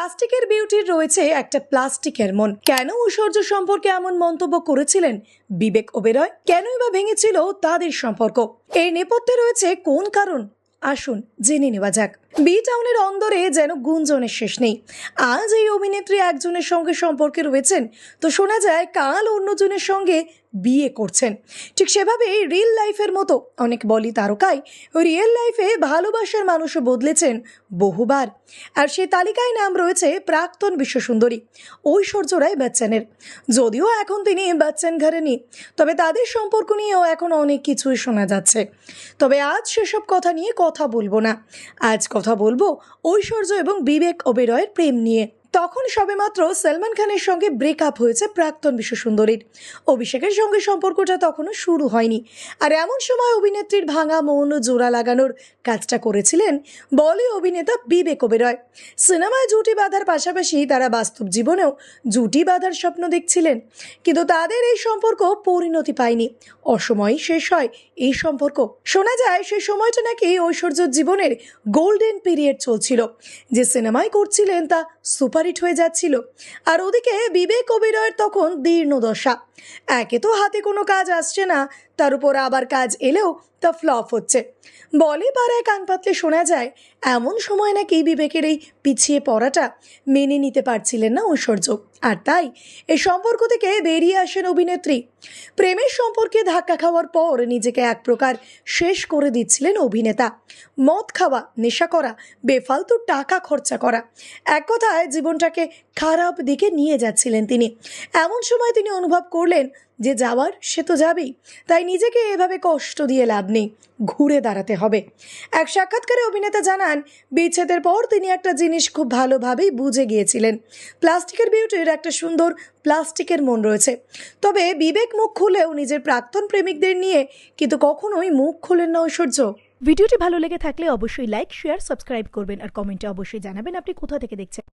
প্লাস্টিকের বিউটির রয়েছে একটা প্লাস্টিকের মন। কেন ঐশ্বর্য সম্পর্কে এমন মন্তব্য করেছিলেন বিবেক ওবেরয়? কেনই বা ভেঙেছিল তাদের সম্পর্ক? এর নেপথ্যে রয়েছে কোন কারণ? আসুন জেনে নেওয়া যাক। বি টাউনের অন্দরে যেন গুঞ্জনের শেষ নেই। আজ এই অভিনেত্রী একজনের সঙ্গে সম্পর্কে রয়েছেন। তো শোনা যায়, কাল অন্যজনের সঙ্গে বিয়ে করছেন। ঠিক সেভাবে রিয়েল লাইফের মতো অনেক বলি তারকাই রিয়েল লাইফে ভালোবাসার মানুষও বদলেছেন বহুবার। আর সেই তালিকায় নাম রয়েছে প্রাক্তন বিশ্বসুন্দরী ঐশ্বর্য রায় বচ্চনের। যদিও এখন তিনি বচ্চন ঘরে নেই তবে তাদের সম্পর্ক নিয়েও এখন অনেক কিছুই শোনা যাচ্ছে। তবে আজ সেসব কথা নিয়ে কথা বলব না। আজ কথা বলব ঐশ্বর্য এবং বিবেক ওবেরয়ের প্রেম নিয়ে। তখন সবেমাত্র সলমান খানের সঙ্গে ব্রেকআপ হয়েছে প্রাক্তন বিশ্বসুন্দরীর। অভিষেকের সঙ্গে সম্পর্কটা তখনও শুরু হয়নি। আর এমন সময় অভিনেত্রীর ভাঙা মৌন, জোড়া লাগানোর কাজটা করেছিলেন বলি অভিনেতা বিবেক ওবেরয়। সিনেমায় জুটি বাঁধার পাশাপাশি তারা বাস্তব জীবনেও জুটি বাঁধার স্বপ্ন দেখছিলেন। কিন্তু তাদের এই সম্পর্ক পরিণতি পায়নি। অসময়ই শেষ হয় এই সম্পর্ক। শোনা যায় সেই সময়টা নাকি ঐশ্বর্য জীবনের গোল্ডেন পিরিয়ড চলছিল। যে সিনেমায় করছিলেন তা সুপারহিট হয়ে যাচ্ছিল। আর ওদিকে বিবেক অভিনয়ের তখন দীর্ণ দশা একে তো হাতে কোনো কাজ আসছে না, তার উপর আবার কাজ এলেও তা ফ্লপ হচ্ছে। বলে পাড়ায় কান পাতলে শোনা যায়, এমন সময় নাকি বিবেকের এই পিছিয়ে পড়াটা মেনে নিতে পারছিলেন না ঐশ্বর্য। আর তাই এই সম্পর্ক থেকে বেরিয়ে আসেন অভিনেত্রী। প্রেমের সম্পর্কে ধাক্কা খাওয়ার পর নিজেকে এক প্রকার শেষ করে দিচ্ছিলেন অভিনেতা। মদ খাওয়া, নেশা করা, বেফালতু টাকা খরচা করা, এক কথায় জীবনটাকে খারাপ দিকে নিয়ে যাচ্ছিলেন তিনি। এমন সময় তিনি অনুভব করলেন যে যাওয়ার সে তো যাবেই। তাই নিজেকে এভাবে কষ্ট দিয়ে লাভ নেই, ঘুরে দাঁড়াতে হবে। এক সাক্ষাৎকারে অভিনেতা জানান, বিচ্ছেদের পর তিনি একটা জিনিস খুব ভালোভাবেই বুঝে গিয়েছিলেন। প্লাস্টিকের বিউটির একটা সুন্দর প্লাস্টিকের মন রয়েছে। তবে বিবেক মুখ খুলেও নিজের প্রাক্তন প্রেমিকদের নিয়ে কিন্তু কখনোই মুখ খুলেন না ঐশ্বর্য। ভিডিওটি ভালো লেগে থাকলে অবশ্যই লাইক, শেয়ার, সাবস্ক্রাইব করবেন। আর কমেন্টে অবশ্যই জানাবেন আপনি কোথা থেকে দেখছেন।